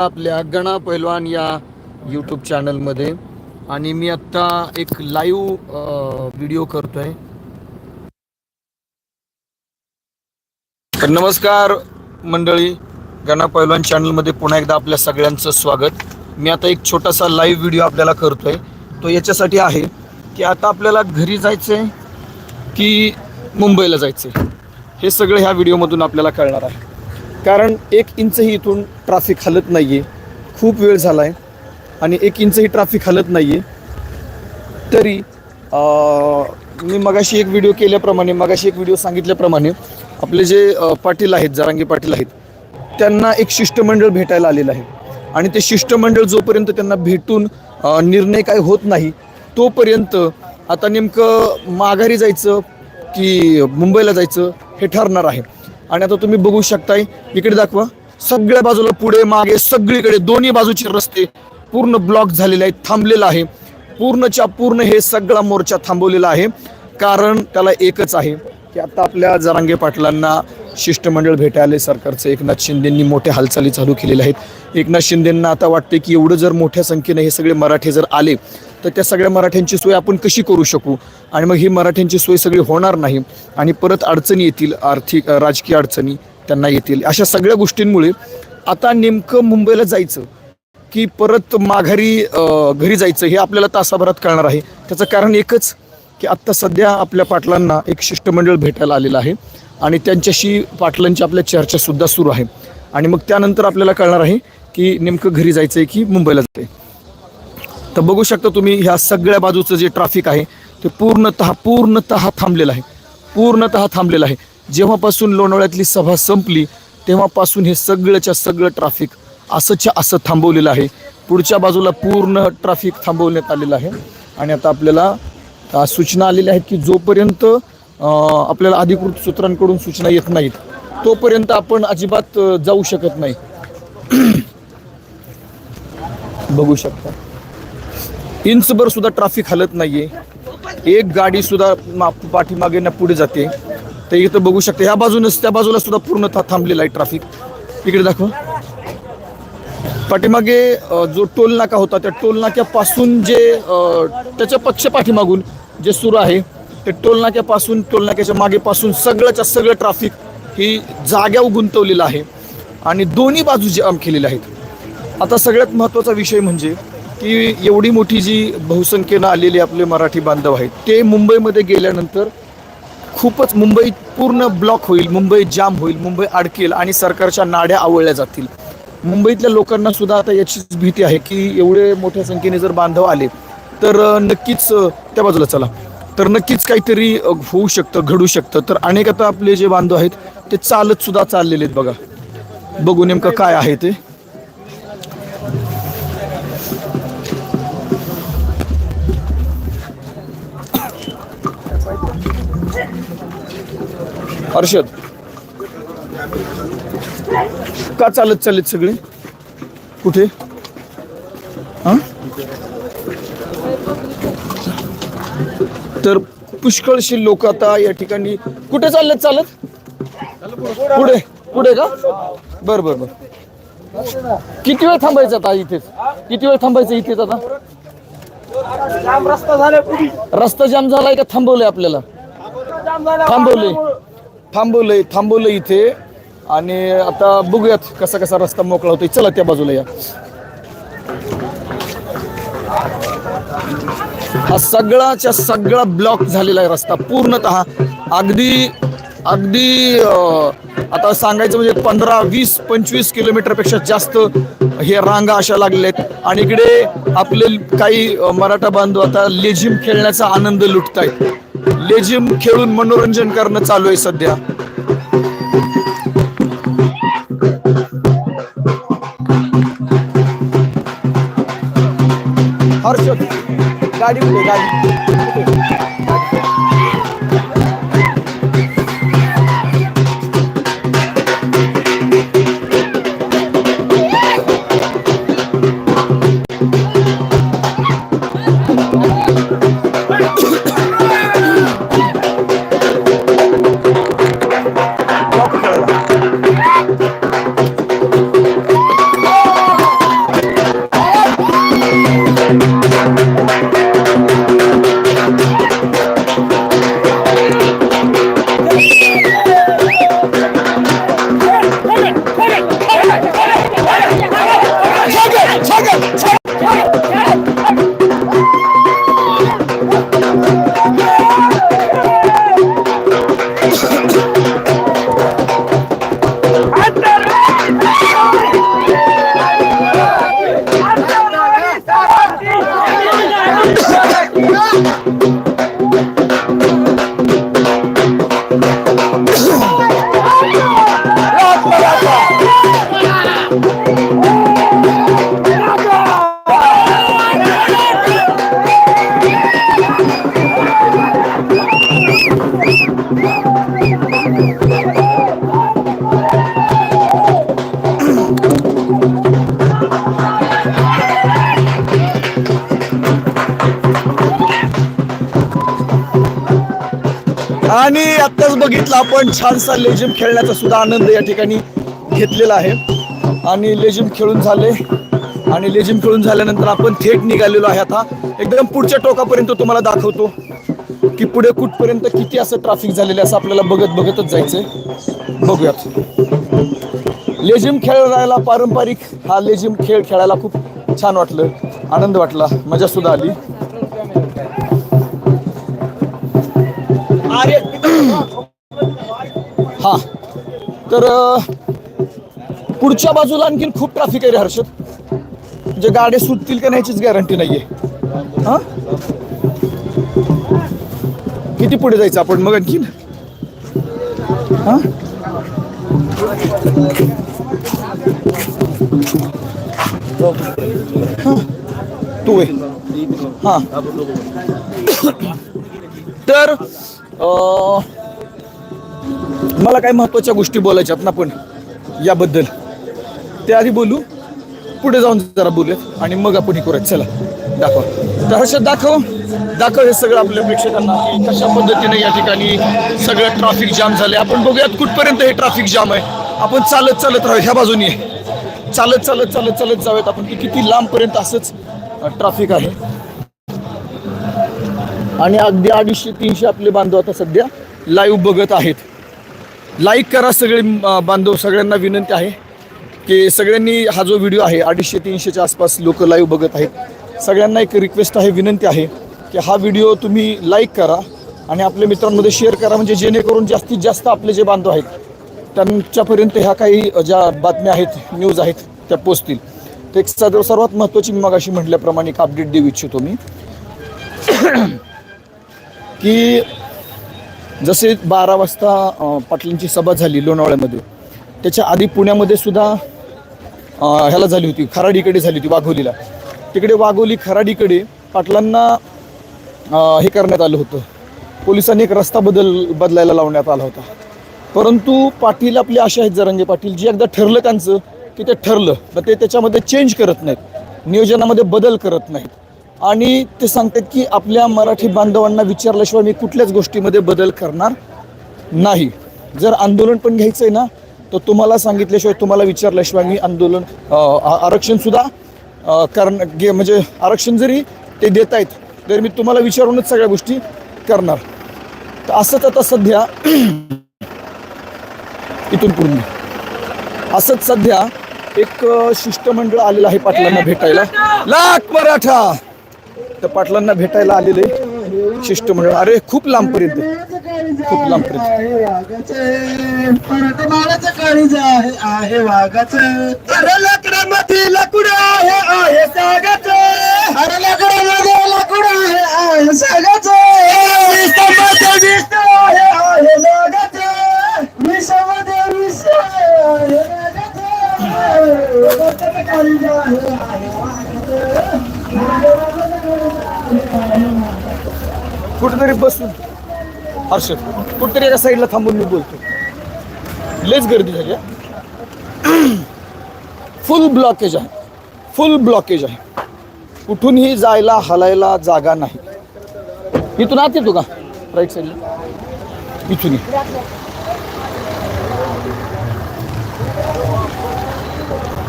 आपल्या गणा पैलवान या यूट्यूब चॅनलमध्ये आणि मी आत्ता एक लाईव्ह व्हिडिओ करतोय. तर नमस्कार मंडळी. गणा पैलवान चॅनलमध्ये पुन्हा एकदा आपल्या सगळ्यांचं स्वागत. मी आता एक छोटासा लाईव्ह व्हिडिओ आपल्याला करतोय. तो याच्यासाठी आहे की आता आपल्याला घरी जायचं आहे की मुंबईला जायचं आहे हे सगळं ह्या व्हिडिओमधून आपल्याला कळणार आहे. कारण एक इंचही इथून ट्राफिक हलत नाही आहे खूप वेळ झाला आहे आणि एक इंचही ट्राफिक हलत नाही आहे तरी मी मगाशी एक व्हिडिओ केल्याप्रमाणे मगाशी एक व्हिडिओ सांगितल्याप्रमाणे आपले जे पाटील आहेत जरांगे पाटील आहेत त्यांना एक शिष्टमंडळ भेटायला आलेलं आहे. आणि ते शिष्टमंडळ जोपर्यंत त्यांना भेटून निर्णय काय होत नाही तोपर्यंत आता नेमकं माघारी जायचं की मुंबईला जायचं हे ठरणार आहे. आणि आता तुम्ही बघू शकताय इकडे दाखवा. सगळ्या बाजूला पुढे मागे सगळीकडे दोन्ही बाजूचे रस्ते पूर्ण ब्लॉक झालेले आहेत थांबलेलं आहे. पूर्णच्या पूर्ण हे सगळा मोर्चा थांबवलेला आहे. कारण त्याला एकच आहे की आता आपल्या जरांगे पाटलांना शिष्टमंडळ भेटायला सरकारचं एकनाथ शिंदेंनी मोठ्या हालचाली चालू केलेल्या आहेत. एकनाथ शिंदेंना आता वाटते की एवढं जर मोठ्या संख्येने हे सगळे मराठे जर आले तर त्या सगळ्या मराठ्यांची सोय आपण कशी करू शकू? आणि मग ही मराठ्यांची सोय सगळी होणार नाही आणि परत अडचणी येतील आर्थिक राजकीय अडचणी त्यांना येतील. अशा सगळ्या गोष्टींमुळे आता नेमकं मुंबईला जायचं की परत माघारी घरी जायचं हे आपल्याला तासाभरात कळणार आहे. त्याचं कारण एकच की आत्ता सध्या आपल्या पाटलांना एक शिष्टमंडळ भेटायला आलेलं आहे आणि त्यांच्याशी पाटलांची आपल्या चर्चासुद्धा सुरू आहे. आणि मग त्यानंतर आपल्याला कळणार आहे की नेमकं घरी जायचं आहे की मुंबईला जायचं आहे तर बघू शकता तुम्ही ह्या सगळ्या बाजूचं जे ट्रॅफिक आहे ते पूर्णतः पूर्णतः थांबलेलं आहे. पूर्णतः थांबलेलं आहे. जेव्हापासून लोणावळ्यातली सभा संपली तेव्हापासून हे सगळंच्या सगळं ट्रॅफिक असंच्या असं थांबवलेलं आहे. पुढच्या बाजूला पूर्ण ट्रॅफिक थांबवण्यात आलेलं आहे. आणि आता आपल्याला सूचना आलेल्या आहेत की जोपर्यंत आपल्याला अधिकृत सूत्रांकडून सूचना येत नाहीत तोपर्यंत आपण अजिबात जाऊ शकत नाही. बघू शकता. इंचभर सुद्धा ट्रॅफिक हलत नाहीये. एक गाडी सुद्धा मा- पाठीमागे ना पुढे जाते. तर इथं बघू शकते ह्या बाजूनच त्या बाजूला सुद्धा पूर्ण थांबलेला आहे ट्रॅफिक इकडे दाखव. पाठीमागे जो टोल नाका होता त्या टोल नाक्यापासून जे त्याच्या पक्ष पाठीमागून जे सुरू आहे ते टोल नाक्यापासून टोल नाक्याच्या मागेपासून सगळ्याच्या सगळं ट्रॅफिक ही जाग्यावर गुंतवलेलं आहे. आणि दोन्ही बाजू जाम केलेल्या आहेत. आता सगळ्यात महत्त्वाचा विषय म्हणजे की एवढी मोठी जी बहुसंख्येनं आलेली आपले मराठी बांधव आहेत ते मुंबईमध्ये गेल्यानंतर खूपच मुंबई पूर्ण ब्लॉक होईल मुंबई जाम होईल मुंबई अडकेल आणि सरकारच्या नाड्या आवळल्या जातील. मुंबईतल्या लोकांना सुद्धा आता याचीच भीती आहे की एवढे मोठ्या संख्येने जर बांधव आले तर नक्कीच त्या बाजूला चला. तर नक्कीच काहीतरी होऊ शकतं घडू शकतं. तर अनेक आता आपले जे बांधव आहेत ते चालत सुद्धा चाललेले आहेत बघा. बघू नेमकं काय आहे ते. हर्षद. का चालत चालत सगळे? कुठे? हा? तर पुष्कळशी लोक आता या ठिकाणी कुठे चाललेत चालत? पुढे पुढे का? बर बर बर. किती वेळ थांबायचं आता इथेच? किती वेळ थांबायचं इथेच आता? जाम रस्ता जाम झालाय का थांबवलंय आपल्याला? थांबवले थांबवलंय थांबवलं इथे. आणि आता बघूयात कसा कसा रस्ता मोकळा होतोय. चला त्या बाजूला या. हा सगळाच्या सगळा ब्लॉक झालेला आहे रस्ता. पूर्णतः अगदी अगदी आता सांगायचं म्हणजे पंधरा वीस पंचवीस किलोमीटरपेक्षा जास्त हे रांगा अशा लागलेल्या आहेत. आणि इकडे आपले काही मराठा बांधव आता लेझिम खेळण्याचा आनंद लुटतायत. लेझिम खेळून मनोरंजन करणं चालू आहे सध्या. हर्षद गाडी गाडी आपण छानसा लेजिम खेळण्याचा सुद्धा आनंद या ठिकाणी घेतलेला आहे. आणि लेजिम खेळून झाले. आणि लेजिम खेळून झाल्यानंतर आपण थेट निघालेलो आहे आता. एकदम पुढच्या टोकापर्यंत तुम्हाला दाखवतो की पुढे कुठपर्यंत किती असं ट्रॅफिक झालेलं असं आपल्याला बघत बघतच जायचंय. बघूयात. लेझिम खेळायला पारंपरिक हा लेझिम खेळ खेळायला खूप छान वाटलं. आनंद वाटला. मजा सुद्धा आली. हा. तर पुढच्या बाजूला आणखीन खूप ट्रॅफिक आहे रे हर्षद. म्हणजे गाड्या सुटतील का नाहीचीच गॅरंटी नाहीये. हा? किती पुढे जायचं आपण मग आणखीन? हा? तू आहे हा. तर मला काही महत्त्वाच्या गोष्टी बोलायच्यात ना पण याबद्दल. ते आधी बोलू पुढे जाऊन जरा बोलूयात आणि मग आपण हे करूयात चला दाखव. तर हर्षद दाखव दाखव हे सगळं आपल्या प्रेक्षकांना की कशा पद्धतीने या ठिकाणी सगळं ट्रॅफिक जाम झाले आपण बघूयात कुठपर्यंत हे ट्रॅफिक जाम आहे. आपण चालत चालत राहू ह्या बाजूनी. चालत चालत चालत चालत जाऊयात आपण की किती लांबपर्यंत असंच ट्रॅफिक आहे. आणि अगदी अडीचशे तीनशे आपले बांधव आता सध्या लाईव्ह बघत आहेत. लाईक करा सगळे बांधव. सगळ्यांना विनंती आहे की सगळ्यांनी हा जो व्हिडिओ आहे अडीचशे तीनशेच्या आसपास लोक लाईव्ह बघत आहेत. सगळ्यांना एक रिक्वेस्ट आहे विनंती आहे की हा व्हिडिओ तुम्ही लाईक करा आणि आपल्या मित्रांमध्ये शेअर करा म्हणजे जेणेकरून जास्तीत जास्त आपले जे बांधव आहेत त्यांच्यापर्यंत ह्या काही ज्या बातम्या आहेत न्यूज आहेत त्या पोचतील. तर एक सर्वात महत्त्वाची मी मगाशी म्हटल्याप्रमाणे एक अपडेट देऊ इच्छितो मी. की जसे बारा वाजता पाटलांची सभा झाली लोणावळ्यामध्ये. त्याच्या आधी पुण्यामध्ये सुद्धा ह्याला झाली होती खराडीकडे झाली होती वाघोलीला. तिकडे वाघोली खराडीकडे पाटलांना हे करण्यात आलं होतं. पोलिसांनी एक रस्ता बदल बदलायला लावण्यात आला होता. परंतु पाटील आपले असे आहेत जरंगे पाटील जे एकदा ठरलं त्यांचं की ते ठरलं तर ते त्याच्यामध्ये चेंज करत नाहीत. नियोजनामध्ये बदल करत नाहीत. आणि ते सांगतात की आपल्या मराठी बांधवांना विचारल्याशिवाय मी कुठल्याच गोष्टीमध्ये बदल करणार नाही. जर आंदोलन पण घ्यायचं आहे ना तर तुम्हाला सांगितल्याशिवाय तुम्हाला विचारल्याशिवाय मी आंदोलन आरक्षणसुद्धा करण घे म्हणजे आरक्षण जरी ते देत आहेत तरी मी तुम्हाला विचारूनच सगळ्या गोष्टी करणार. तर असंच आता सध्या इथून पूर्ण असंच सध्या एक शिष्टमंडळ आलेलं आहे पाटलांना भेटायला. लाख मराठा! तर पाटलांना भेटायला आलेले शिष्टमंडळ. अरे खूप लांबपर्यंत खूप लांबपर्यंत आहे आहे वाघाचं अरे लाकडामध्ये लाकूड आहे आहे सागाचं अरे लाकडामध्ये लाकूड आहे आहे सागाचं Yeah. कुठेतरी बसून. हर्षद कुठेतरी एका साईडला थांबून मी बोलतो. लेच गर्दी झाली फुल ब्लॉकेज आहे. फुल ब्लॉकेज आहे. कुठूनही जायला हलायला जागा नाही. इथून आत येतो का? राईट साईडला इथून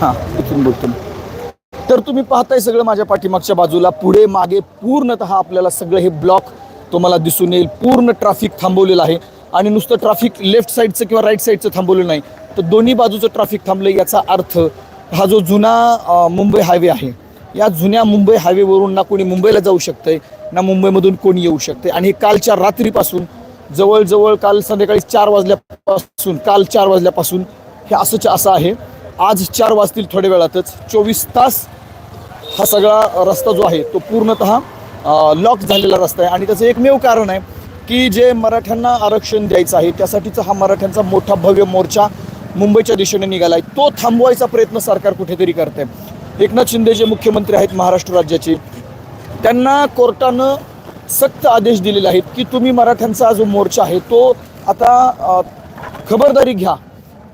हां इथून बोलतो मी. तर तुम्ही पाहताय सगळं माझ्या पाठीमागच्या बाजूला. पुढे मागे पूर्णतः आपल्याला सगळं हे ब्लॉक तुम्हाला दिसून येईल. पूर्ण ट्रॅफिक थांबवलेलं आहे. आणि नुसतं ट्रॅफिक लेफ्ट साईडचं किंवा राईट साईडचं थांबवलं नाही. तर दोन्ही बाजूचं ट्रॅफिक थांबलं याचा अर्थ हा जो जुना मुंबई हायवे आहे या जुन्या मुंबई हायवेवरून ना कोणी मुंबईला जाऊ शकतंय ना मुंबईमधून कोणी येऊ शकते आणि हे कालच्या रात्रीपासून जवळजवळ काल संध्याकाळी चार वाजल्यापासून काल चार वाजल्यापासून हे असंच असं आहे. आज चार वाजतील थोड्या वेळातच. चोवीस तास हा सगळा रस्ता जो आहे तो पूर्णतः लॉक झालेला रस्ता आहे. आणि त्याचं एकमेव कारण आहे की जे मराठ्यांना आरक्षण द्यायचं आहे त्यासाठीचा हा मराठ्यांचा मोठा भव्य मोर्चा मुंबईच्या दिशेने निघाला आहे. तो थांबवायचा प्रयत्न सरकार कुठेतरी करत आहे एकनाथ शिंदे जे मुख्यमंत्री आहेत महाराष्ट्र राज्याचे त्यांना कोर्टानं सक्त आदेश दिलेले आहेत की तुम्ही मराठ्यांचा जो मोर्चा आहे तो आता खबरदारी घ्या.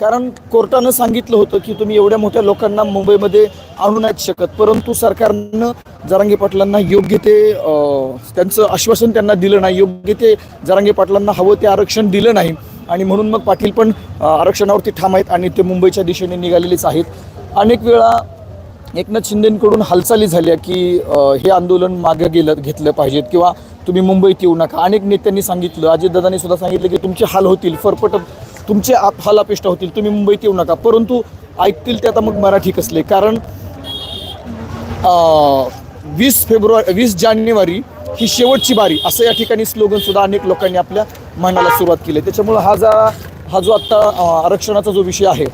कारण कोर्टानं सांगितलं होतं की तुम्ही एवढ्या मोठ्या लोकांना मुंबईमध्ये आणू नाहीत शकत. परंतु सरकारनं जरांगे पाटलांना योग्य ते त्यांचं आश्वासन त्यांना दिलं नाही. योग्य ते जरांगे पाटलांना हवं ते आरक्षण दिलं नाही. आणि म्हणून मग पाटील पण आरक्षणावरती ठाम आहेत आणि ते मुंबईच्या दिशेने निघालेलेच आहेत. अनेक वेळा एकनाथ शिंदेकडून हालचाली झाल्या की हे आंदोलन मागे गेलं घेतलं पाहिजेत किंवा तुम्ही मुंबईत येऊ नका. अनेक नेत्यांनी सांगितलं अजितदादांनी सुद्धा सांगितलं की तुमचे हाल होतील फरफट तुमचे आप हाल होतील तुम्ही मुंबईत येऊ नका. परंतु ऐकतील ते आता मग मराठी कसले. कारण वीस फेब्रुवारी वीस जानेवारी ही शेवटची बारी. असं या ठिकाणी स्लोगन सुद्धा अनेक लोकांनी आपल्या म्हणायला सुरुवात केली. त्याच्यामुळं हा जा हा जो आत्ता आरक्षणाचा जो विषय आहे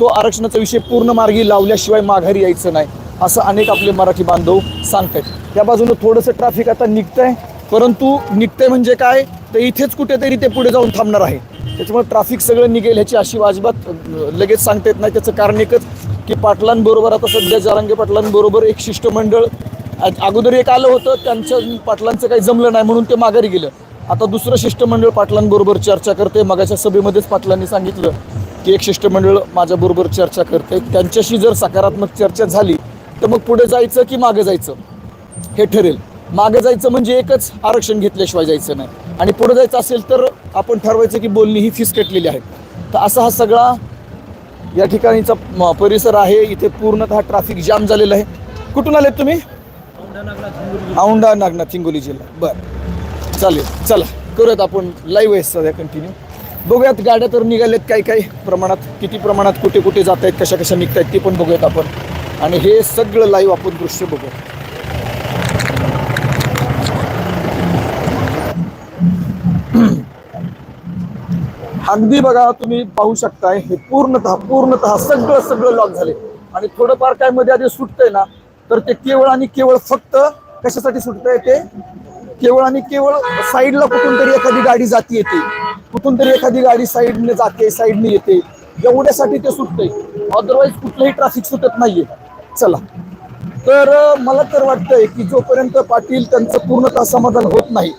तो आरक्षणाचा विषय पूर्ण मार्गी लावल्याशिवाय माघारी यायचं नाही असं अनेक आपले मराठी बांधव सांगतायत. या बाजूनं थोडंसं ट्रॅफिक आता निघतंय परंतु निघतंय म्हणजे काय? तर इथेच कुठेतरी ते पुढे जाऊन थांबणार आहे. त्याच्यामुळे ट्रॅफिक सगळं निघेल ह्याची अशी अजिबात लगेच सांगता येत नाही. त्याचं कारण एकच की पाटलांबरोबर आता सध्या जारांगे पाटलांबरोबर एक शिष्टमंडळ अगोदर एक आलं होतं त्यांच्या पाटलांचं काही जमलं नाही म्हणून ते माघारी गेलं. आता दुसरं शिष्टमंडळ पाटलांबरोबर चर्चा करते. मगाच्या सभेमध्येच पाटलांनी सांगितलं की एक शिष्टमंडळ माझ्याबरोबर चर्चा करते. त्यांच्याशी जर सकारात्मक चर्चा झाली तर मग पुढे जायचं की मागे जायचं? हे ठरेल. मागे जायचं म्हणजे एकच आरक्षण घेतल्याशिवाय जायचं नाही. आणि पुढे जायचं असेल तर आपण ठरवायचं की बोलणी ही फिसकटलेली आहे. तर असा हा सगळा या ठिकाणीचा म- परिसर आहे. इथे पूर्णतः ट्रॅफिक जाम झालेला आहे. कुठून आलेत तुम्ही? औंढा नागनाथ हिंगोली जिल्हा. बर. चालेल. चला. करूयात आपण लाईव्ह आहे सध्या कंटिन्यू बघूयात गाड्या तर निघाल्यात काही काही प्रमाणात किती प्रमाणात कुठे कुठे जात आहेत कशा कशा निघत आहेत ते पण बघूयात आपण. आणि हे सगळं लाईव्ह आपण दृश्य बघूया अगदी बघा तुम्ही पाहू शकताय हे पूर्णतः पूर्णतः सगळं सगळं लॉक झाले. आणि थोडंफार काय मध्ये आधी सुटतंय ना तर ते केवळ आणि केवळ फक्त कशासाठी सुटतंय ते? केवळ आणि केवळ साईडला कुठून तरी एखादी गाडी जाती येते. कुठून तरी एखादी गाडी साईडने जाते साईडने येते. एवढ्यासाठी ते सुटतंय. अदरवाईज कुठलंही ट्रॅफिक सुटत नाहीये. चला. तर मला तर वाटतंय की जोपर्यंत पाटील त्यांचं पूर्णतः समाधान होत नाही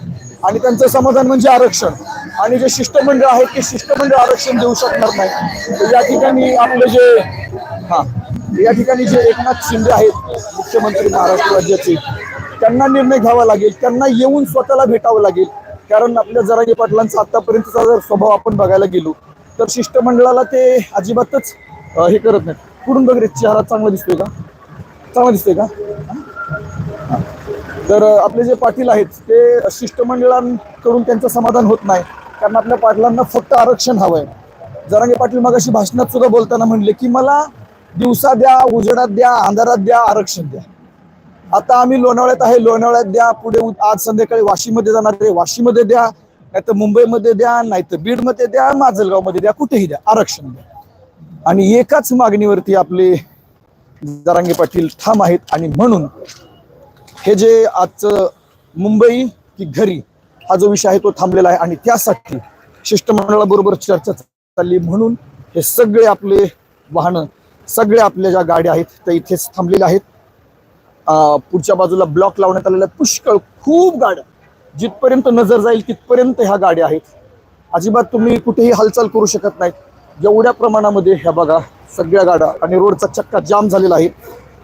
आणि त्यांचं समाधान म्हणजे आरक्षण आणि जे शिष्टमंडळ आहे ते शिष्टमंडळ आरक्षण देऊ शकणार नाही. या ठिकाणी आपले जे हा या ठिकाणी जे एकनाथ शिंदे आहेत मुख्यमंत्री महाराष्ट्र राज्याचे त्यांना निर्णय घ्यावा लागेल. त्यांना येऊन स्वतःला भेटावं लागेल. कारण आपल्या जराजी पाटलांचा आतापर्यंतचा जर स्वभाव आपण बघायला गेलो तर शिष्टमंडळाला ते अजिबातच हे करत नाही पुढून वगैरे चेहरा चांगला दिसतोय का? चांगला दिसतोय का? तर आपले जे पाटील आहेत ते शिष्टमंडळांकडून त्यांचं समाधान होत नाही. कारण आपल्या पाटलांना फक्त आरक्षण हवंय. जरांगे पाटील मगाशी भाषणात सुद्धा बोलताना म्हणले की मला दिवसा द्या उजेडात द्या अंधारात द्या आरक्षण द्या. आता आम्ही लोणावळ्यात आहे लोणावळ्यात द्या पुढे उ- आज संध्याकाळी वाशीमध्ये जाणार आहे वाशीमध्ये द्या नाहीतर मुंबईमध्ये द्या नाहीतर बीडमध्ये द्या माजलगावमध्ये द्या कुठेही द्या आरक्षण द्या. आणि एकाच मागणीवरती आपले जरांगे पाटील ठाम आहेत आणि म्हणून हे जे आजचं मुंबई की घरी हा जो विषय आहे तो थांबलेला आहे. आणि त्यासाठी शिष्टमंडळाबरोबर चर्चा चालली. म्हणून हे सगळे आपले वाहनं सगळ्या आपल्या ज्या गाड्या आहेत त्या इथेच थांबलेल्या आहेत. पुढच्या बाजूला ब्लॉक लावण्यात आलेला आहे. पुष्कळ खूप गाड्या. जिथपर्यंत नजर जाईल तिथपर्यंत ह्या गाड्या आहेत. अजिबात तुम्ही कुठेही हालचाल करू शकत नाहीत. एवढ्या प्रमाणामध्ये ह्या बघा सगळ्या गाड्या आणि रोडचा चक्का जाम झालेला आहे.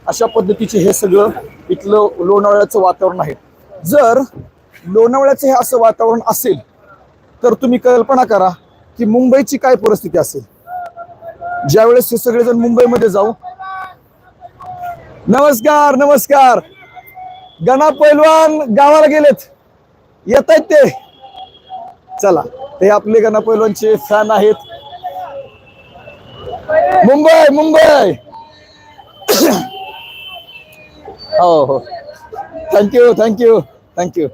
अशा पद्धतीचे हे सगळं इथलं लोणावळ्याचं वातावरण आहे. जर लोणावळ्याचं हे असं वातावरण असेल तर तुम्ही कल्पना करा की मुंबईची काय परिस्थिती असेल. ज्यावेळेस हे सगळेजण मुंबईमध्ये जाऊ. नमस्कार नमस्कार. गणा पैलवान गावाला गेलेत. येत आहेत ते. चला ते आपले गणा पैलवानचे फॅन आहेत. मुंबई मुंबई. हो हो. थँक्यू थँक्यू थँक्यू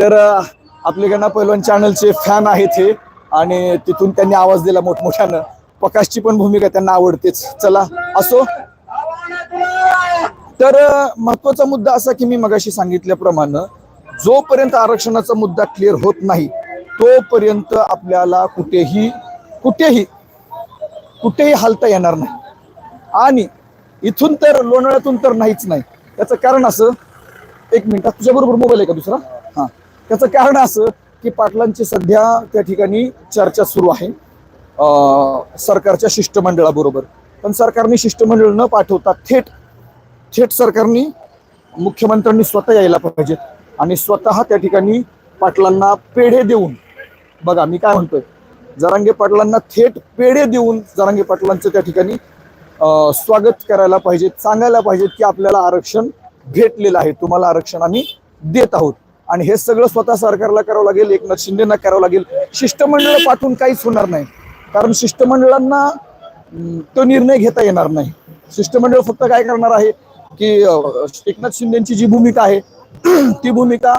तर अं, आपले गणा पैलवान चॅनलचे फॅन आहेत हे आणि तिथून त्यांनी आवाज दिला मोठमोठ्यानं. प्रकाशची पण भूमिका त्यांना आवडतेच. चला असो. तर महत्त्वाचा मुद्दा असा की मी मगाशी सांगितल्याप्रमाणे जोपर्यंत आरक्षणाचा मुद्दा क्लिअर होत नाही तोपर्यंत आपल्याला कुठेही कुठेही कुठेही हालता येणार नाही. आणि इथून तर लोणाळ्यातून तर नाहीच नाही. त्याचं कारण असं एक मिनिट तुझ्या बरोबर मोबाईल आहे का दुसरा? त्याचं कारण असं की पाटलांची सध्या त्या ठिकाणी चर्चा सुरू आहे. सरकारच्या शिष्टमंडळाबरोबर. पण सरकारने शिष्टमंडळ न पाठवता थेट थेट सरकारने मुख्यमंत्र्यांनी स्वतः यायला पाहिजेत आणि स्वतः त्या ठिकाणी पाटलांना पेढे देऊन बघा मी काय म्हणतोय जरांगे पाटलांना थेट पेढे देऊन जरांगे पाटलांचं त्या ठिकाणी स्वागत करायला पाहिजे सांगायला पाहिजेत की आपल्याला आरक्षण भेटलेलं आहे. तुम्हाला आरक्षण आम्ही देत आहोत. आणि हे सगळं स्वतः सरकारला करावं लागेल एकनाथ शिंदेना करावं लागेल. शिष्टमंडळ पाठवून काहीच होणार नाही. कारण शिष्टमंडळांना तो निर्णय घेता येणार नाही. शिष्टमंडळ फक्त काय करणार आहे की एकनाथ शिंदेची जी भूमिका आहे ती भूमिका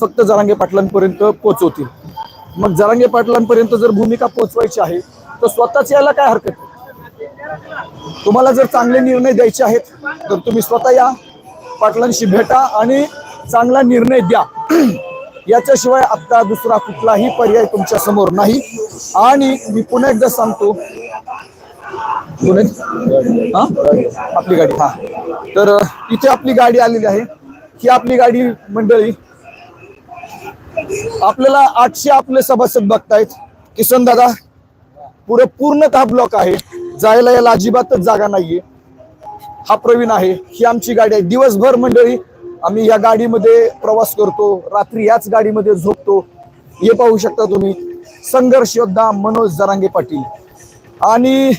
फक्त जरांगे पाटलांपर्यंत पोहोचवतील. मग जरांगे पाटलांपर्यंत जर भूमिका पोहोचवायची आहे तर स्वतःच यायला काय हरकत आहे? तुम्हाला जर चांगले निर्णय द्यायचे आहेत तर तुम्ही स्वतः या. पाटलांशी भेटा आणि चांगला निर्णय द्या. याच्याशिवाय आता दुसरा कुठलाही पर्याय तुमच्यासमोर नाही. आणि मी पुन्हा एकदा सांगतो. हा? आपली गाडी हा. तर इथे आपली गाडी आलेली आहे. ही आपली गाडी मंडळी आपल्याला आठशे आपले सभासद बघतायत. किसन दादा पुढे पूर्णतः ब्लॉक आहे. जायला याला अजिबातच जागा नाहीये. हा प्रवीण आहे. ही आमची गाडी आहे. दिवसभर मंडळी आम्ही या गाडीमध्ये प्रवास करतो रात्री याच गाडीमध्ये झोपतो. हे पाहू शकता तुम्ही संघर्ष योद्धा मनोज जरांगे पाटील. आणि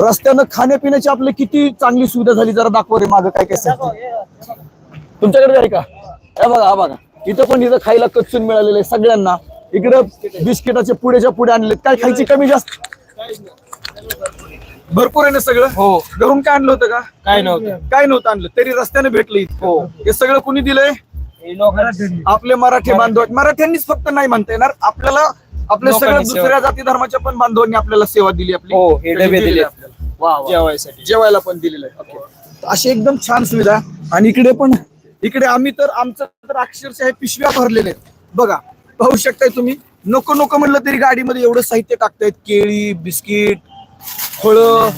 रस्त्यानं खाण्यापिण्याची आपली किती चांगली सुविधा झाली जरा दाखव रे माग काय काय तुमच्याकडे आहे का? हे बघा हा बघा. इथं पण इथं खायला कच्चून मिळालेलं आहे सगळ्यांना. इकडं बिस्किटाचे पुढेच्या पुढे आणले काय खायची कमी जास्त? भरपूर आहे ना सगळं? हो. घरून काय आणलं होतं का? काय नव्हतं. काय नव्हतं आणलं? तरी रस्त्याने भेटलं इथं. हो. हे सगळं कुणी दिलंय? आपले मराठी बांधव मराठ्यांनीच फक्त नाही म्हणता येणार. आपल्याला आपल्या सगळ्या दुसऱ्या जाती धर्माच्या पण बांधवांनी आपल्याला सेवा दिली आपली. हो, हे डबे दिले. जेवायसाठी. जेवायला पण दिलेलं आहे. अशी एकदम छान सुविधा. आणि इकडे पण इकडे आम्ही तर आमचं तर अक्षरशः पिशव्या भरलेले आहेत. बघा पाहू शकताय तुम्ही. नको नको म्हणलं तरी गाडीमध्ये एवढं साहित्य टाकतायत. केळी बिस्किट फळं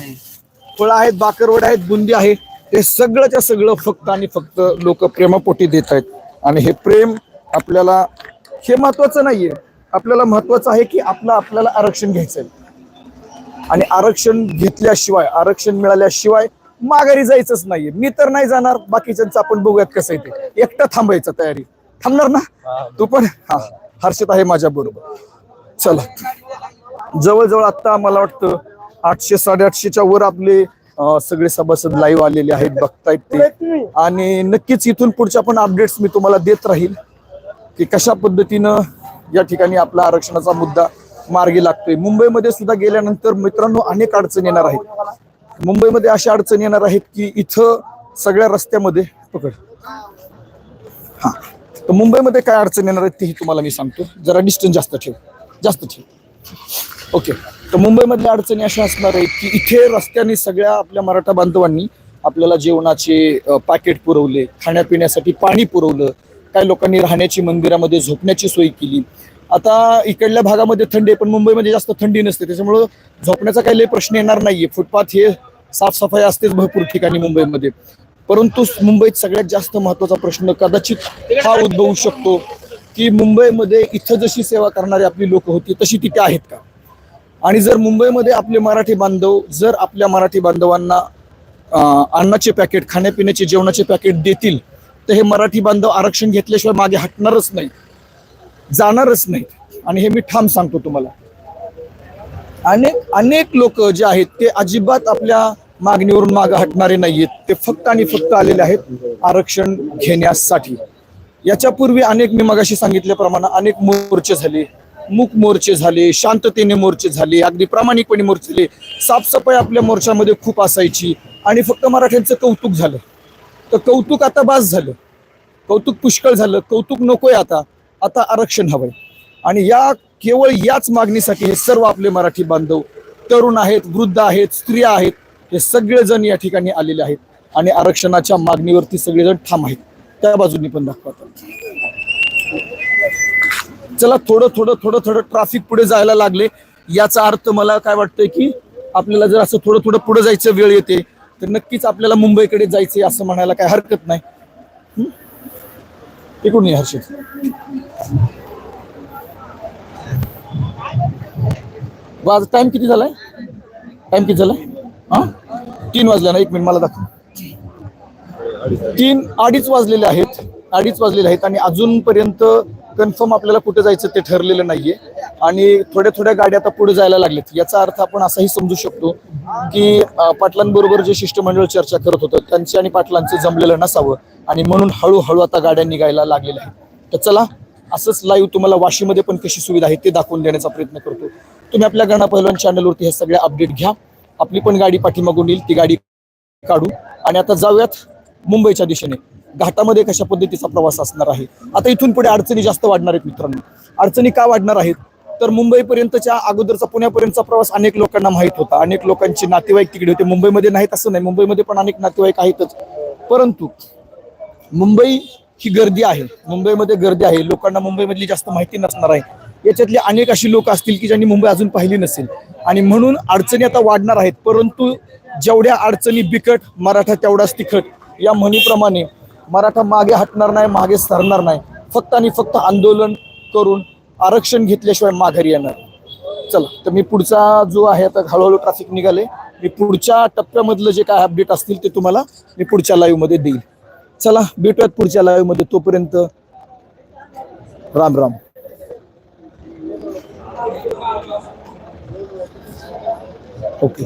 फळं आहेत बाकरवड आहेत बुंदी आहे. हे सगळंच्या सगळं फक्त आणि फक्त लोक प्रेमापोटी देत आहेत. आणि हे प्रेम आपल्याला हे महत्वाचं नाहीये. आपल्याला महत्वाचं आहे की आपलं आपल्याला आरक्षण घ्यायचं आहे आणि आरक्षण घेतल्याशिवाय आरक्षण मिळाल्याशिवाय माघारी जायचंच नाहीये. मी तर नाही जाणार. बाकीच्यांचं आपण बघूयात कसं आहे ते. एकटं थांबायचं तयारी. थांबणार ना? तू पण? हा. हर्षित आहे माझ्या बरोबर चला. जवळजवळ आता मला वाटतं आठशे साडेआठशेच्या वर आपले सगळे सभासद लाईव्ह आलेले आहेत बघतायत ते. आणि नक्कीच इथून पुढच्या पण अपडेट्स मी तुम्हाला देत राहील की कशा पद्धतीनं या ठिकाणी आपला आरक्षणाचा मुद्दा मार्गी लागतोय. मुंबईमध्ये सुद्धा गेल्यानंतर मित्रांनो अनेक अडचणी येणार आहेत. मुंबईमध्ये अशा अडचणी येणार आहेत की इथं सगळ्या रस्त्यामध्ये पकड. हा. तर मुंबईमध्ये काय अडचण येणार आहेत तेही तुम्हाला मी सांगतो. जरा डिस्टन्स जास्त ठेव. जास्त ठेव. ओके. तर मुंबईमधल्या अडचणी अशा असणार आहेत की इथे रस्त्याने सगळ्या आपल्या मराठा बांधवांनी आपल्याला जेवणाचे पॅकेट पुरवले खाण्यापिण्यासाठी पाणी पुरवलं काही लोकांनी राहण्याची मंदिरामध्ये झोपण्याची सोय केली. आता इकडल्या भागामध्ये थंडी आहे पण मुंबईमध्ये जास्त थंडी नसते त्याच्यामुळं झोपण्याचा काही लय प्रश्न येणार नाहीये. फुटपाथ हे साफसफाई असतेच भरपूर ठिकाणी मुंबईमध्ये. परंतु मुंबईत सगळ्यात जास्त महत्त्वाचा प्रश्न कदाचित हा उद्भवू शकतो की मुंबईमध्ये इथं जशी सेवा करणारी आपली लोक होती तशी तिथे आहेत का? आणि जर मुंबईमध्ये आपले मराठी बांधव जर आपल्या मराठी बांधवांना अन्नाचे पॅकेट खाण्यापिण्याचे जेवणाचे पॅकेट देतील तर हे मराठी बांधव आरक्षण घेतल्याशिवाय मागे हटणारच नाही जाणारच नाही. आणि हे मी ठाम सांगतो तुम्हाला. अनेक अनेक लोक जे आहेत ते अजिबात आपल्या मागणीवरून मागे हटणारे नाहीयेत. ते फक्त आणि फक्त आलेले आहेत आरक्षण घेण्यासाठी. याच्यापूर्वी अनेक मी मगाशी सांगितल्याप्रमाणे अनेक मोर्चे झाले. मूक मोर्चे झाले शांततेने मोर्चे झाले अगदी प्रामाणिकपणे मोर्चे झाले. साफसफाई आपल्या मोर्चामध्ये खूप असायची आणि फक्त मराठ्यांचं कौतुक झालं. तर कौतुक आता बास झालं. कौतुक पुष्कळ झालं. कौतुक नकोय आता. आता आरक्षण हवंय. आणि या केवळ याच मागणीसाठी हे सर्व आपले मराठी बांधव तरुण आहेत वृद्ध आहेत स्त्रिया आहेत हे सगळेजण या ठिकाणी आलेले आहेत. आणि आरक्षणाच्या मागणीवरती सगळेजण ठाम आहेत. त्या बाजूनी पण दाखवतात चला थोडं थोडं थोडं थोडं ट्रॅफिक पुढे जायला लागले. याचा अर्थ मला काय वाटतंय की आपल्याला जर असं थोडं थोडं पुढे जायचं वेळ येते तर नक्कीच आपल्याला मुंबईकडे जायचंय असं म्हणायला काय हरकत नाही. हं? इकडून ये हर्षित वाज टाइम किती झालाय? टाइम किती झालाय? हा? तीन वाजल्या ना एक मिनिट मला दाखव. तीन अडीच वाजलेले आहेत. अडीच वाजलेले आहेत आणि अजूनपर्यंत कन्फर्म आपल्याला कुठे जायचं ते ठरलेलं नाहीये. आणि थोड्या थोड्या गाड्या आता पुढे जायला लागलेत याचा अर्थ आपण असाही समजू शकतो की पाटलांबरोबर जे शिष्टमंडळ चर्चा करत होतं त्यांचे आणि पाटलांचे जमलेलं नसावं. आणि म्हणून हळूहळू आता गाड्या निघायला लागलेल्या आहेत. तर चला असंच लाईव्ह तुम्हाला वाशीमध्ये पण कशी सुविधा आहे ते दाखवून देण्याचा प्रयत्न करतो. तुम्ही आपल्या गणा पहिलवान चॅनलवरती हे सगळे अपडेट घ्या. आपली पण गाडी पाठीमागून येईल ती गाडी काढू. आणि आता जाऊयात मुंबईच्या दिशेने. घाटामध्ये कशा पद्धतीचा प्रवास असणार आहे? आता इथून पुढे अडचणी जास्त वाढणार आहेत मित्रांनो. अडचणी का वाढणार आहेत? तर मुंबईपर्यंतच्या अगोदरचा पुण्यापर्यंतचा प्रवास अनेक लोकांना माहीत होता. अनेक लोकांचे नातेवाईक तिकडे होते. मुंबईमध्ये नाहीत असं नाही. मुंबईमध्ये पण अनेक नातेवाईक आहेतच. परंतु मुंबई ही गर्दी आहे. मुंबईमध्ये गर्दी आहे. लोकांना मुंबईमधली जास्त माहिती नसणार आहे. याच्यातले अनेक अशी लोक असतील की ज्यांनी मुंबई अजून पाहिली नसेल. आणि म्हणून अडचणी आता वाढणार आहेत. परंतु जेवढ्या अडचणी बिकट मराठा तेवढाच तिखट या म्हणीप्रमाणे मराठा मागे हटणार नाही मागे सरणार नाही. फक्त आणि फक्त आंदोलन करून आरक्षण घेतल्याशिवाय माघारी येणार. चला तर मी पुढचा जो आहे आता हळूहळू ट्रॅफिक निघाले. मी पुढच्या टप्प्यामधलं जे काय अपडेट असतील ते तुम्हाला मी पुढच्या लाईव्हमध्ये देईल. चला भेटूयात पुढच्या लाईव्हमध्ये. तोपर्यंत राम राम. ओके.